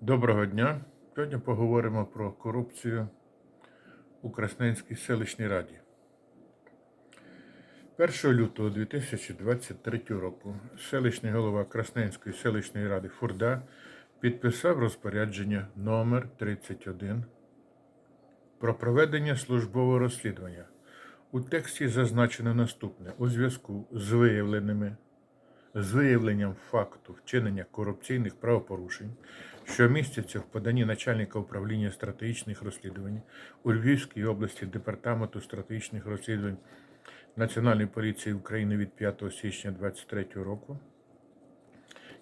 Доброго дня. Сьогодні поговоримо про корупцію у Красненській селищній раді. 1 лютого 2023 року селищний голова Красненської селищної ради Фурда підписав розпорядження номер 31 про проведення службового розслідування. У тексті зазначено наступне у зв'язку з виявленими з виявленням факту вчинення корупційних правопорушень, що містяться в поданні начальника управління стратегічних розслідувань у Львівській області Департаменту стратегічних розслідувань Національної поліції України від 5 січня 2023 року,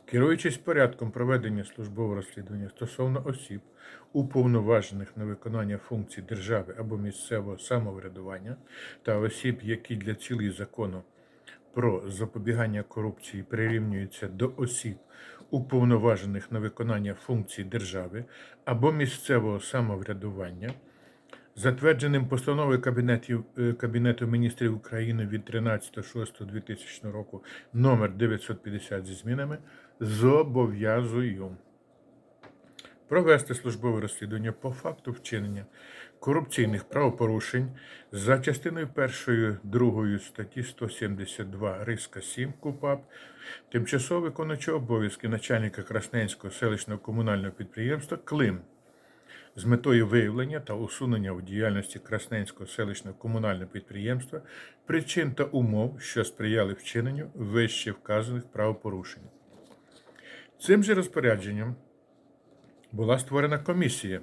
керуючись порядком проведення службового розслідування стосовно осіб, уповноважених на виконання функцій держави або місцевого самоврядування та осіб, які для цілей закону про запобігання корупції прирівнюються до осіб, уповноважених на виконання функцій держави або місцевого самоврядування, затвердженим постановою Кабінетів, е, Кабінету міністрів України від 13.06.2000 року номер 950 зі змінами, зобов'язую провести службове розслідування по факту вчинення корупційних правопорушень за частиною 1 2 статті 172 Риска 7 КУПАП тимчасово виконуючого обов'язки начальника Красненського селищного комунального підприємства Клим з метою виявлення та усунення у діяльності Красненського селищного комунального підприємства причин та умов, що сприяли вчиненню вище вказаних правопорушень. Цим же розпорядженням була створена комісія,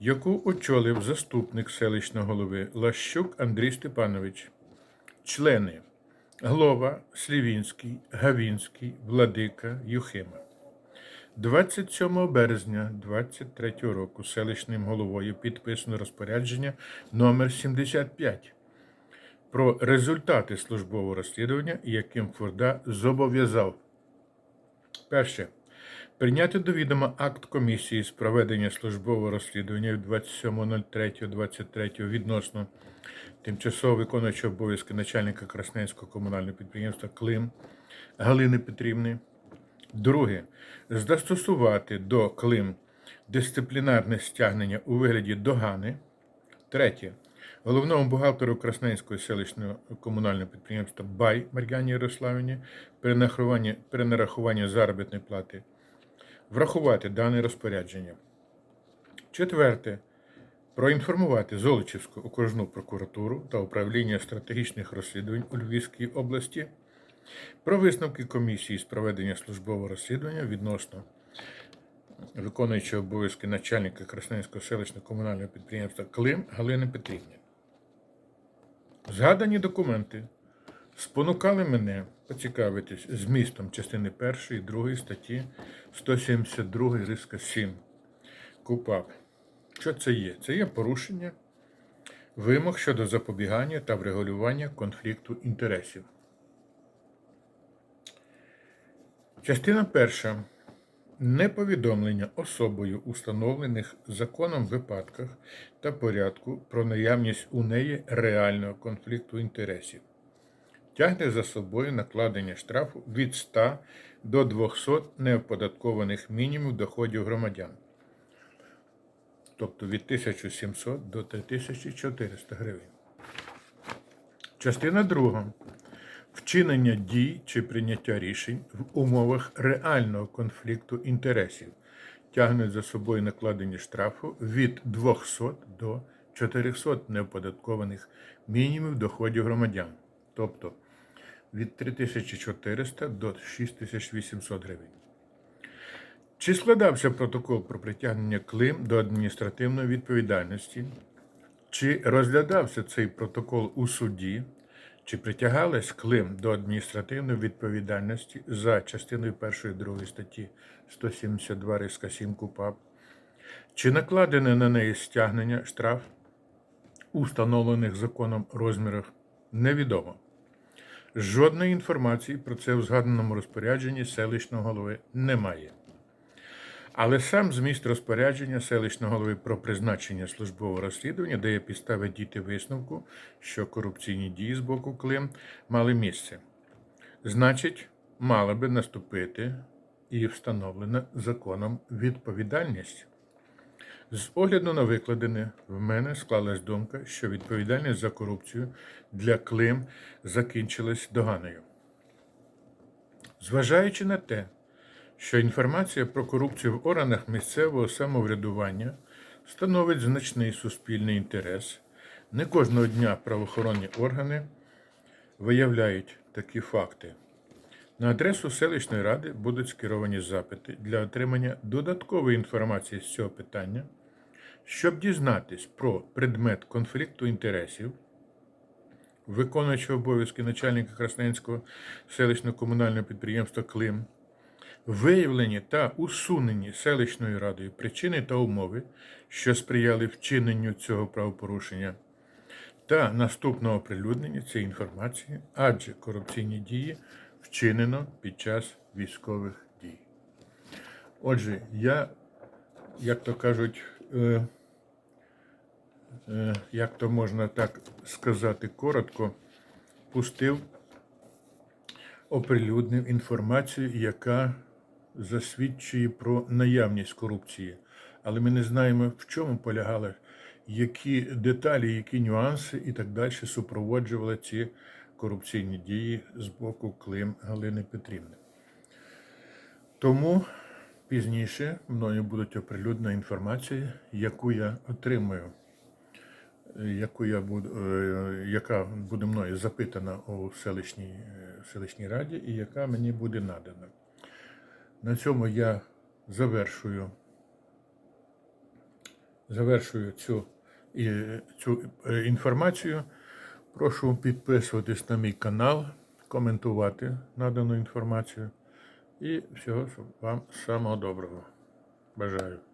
яку очолив заступник селищного голови Лащук Андрій Степанович, члени Глова, Слівінський, Гавінський, Владика, Юхима. 27 березня 2023 року селищним головою підписано розпорядження номер 75 про результати службового розслідування, яким Фурда зобов'язав. Перше. Прийняти до відома акт комісії з проведення службового розслідування від 27.03.23 відносно тимчасово виконуючого обов'язки начальника Красненського комунального підприємства Клим Галини Петрівни. Друге. Застосувати до Клим дисциплінарне стягнення у вигляді догани. Третє. Головному бухгалтеру Красненського селищного комунального підприємства Бай Мар'яні перенарахування, перенарахування заробітної плати врахувати дане розпорядження. Четверте. Проінформувати Золочівську окружну прокуратуру та управління стратегічних розслідувань у Львівській області про висновки комісії з проведення службового розслідування відносно виконуючого обов'язки начальника Красненського селищного комунального підприємства Клим Галини Петрівни. Згадані документи спонукали мене поцікавитись змістом частини 1 і 2 статті 172 риска 7 КУПАП. Що це є? Це є порушення вимог щодо запобігання та врегулювання конфлікту інтересів. Частина перша. Неповідомлення особою установлених законом випадках та порядку про наявність у неї реального конфлікту інтересів тягне за собою накладення штрафу від 100 до 200 неоподаткованих мінімумів доходів громадян, тобто від 1700 до 3400 гривень. Частина друга. Вчинення дій чи прийняття рішень в умовах реального конфлікту інтересів тягнуть за собою накладення штрафу від 200 до 400 неоподаткованих мінімумів доходів громадян, тобто від 3400 до 6800 гривень. Чи складався протокол про притягнення Клим до адміністративної відповідальності? Чи розглядався цей протокол у суді? Чи притягалась Клим до адміністративної відповідальності за частиною 1 і 2 статті 172 риска 7 КУПАП? Чи накладене на неї стягнення штраф у встановлених законом розмірах? Невідомо. Жодної інформації про це в згаданому розпорядженні селищного голови немає. Але сам зміст розпорядження селищного голови про призначення службового розслідування дає підстави діти висновку, що корупційні дії з боку Клим мали місце. Значить, мала би наступити і встановлена законом відповідальність. З огляду на викладене, в мене склалась думка, що відповідальність за корупцію для Клим закінчилась доганою. Зважаючи на те, що інформація про корупцію в органах місцевого самоврядування становить значний суспільний інтерес, не кожного дня правоохоронні органи виявляють такі факти. На адресу селищної ради будуть скеровані запити для отримання додаткової інформації з цього питання, щоб дізнатись про предмет конфлікту інтересів, виконуючого обов'язки начальника Красненського селищного комунального підприємства Клим, виявлені та усунені селищною радою причини та умови, що сприяли вчиненню цього правопорушення, та наступного оприлюднення цієї інформації, адже корупційні дії вчинено під час військових дій. Отже, я, як то кажуть, е, як то можна так сказати коротко, пустив, оприлюднив інформацію, яка засвідчує про наявність корупції. Але ми не знаємо, в чому полягали, які деталі, які нюанси і так далі супроводжували ці корупційні дії з боку Клим Галини Петрівни. Тому пізніше мною будуть оприлюднена інформація, яку я отримую, е, яку я буду, е, яка буде мною запитана у селищній, е, селищній раді і яка мені буде надана. На цьому я завершую, завершую цю, цю е, інформацію. Прошу підписуватись на мій канал, коментувати надану інформацію. І всього вам самого доброго. Бажаю.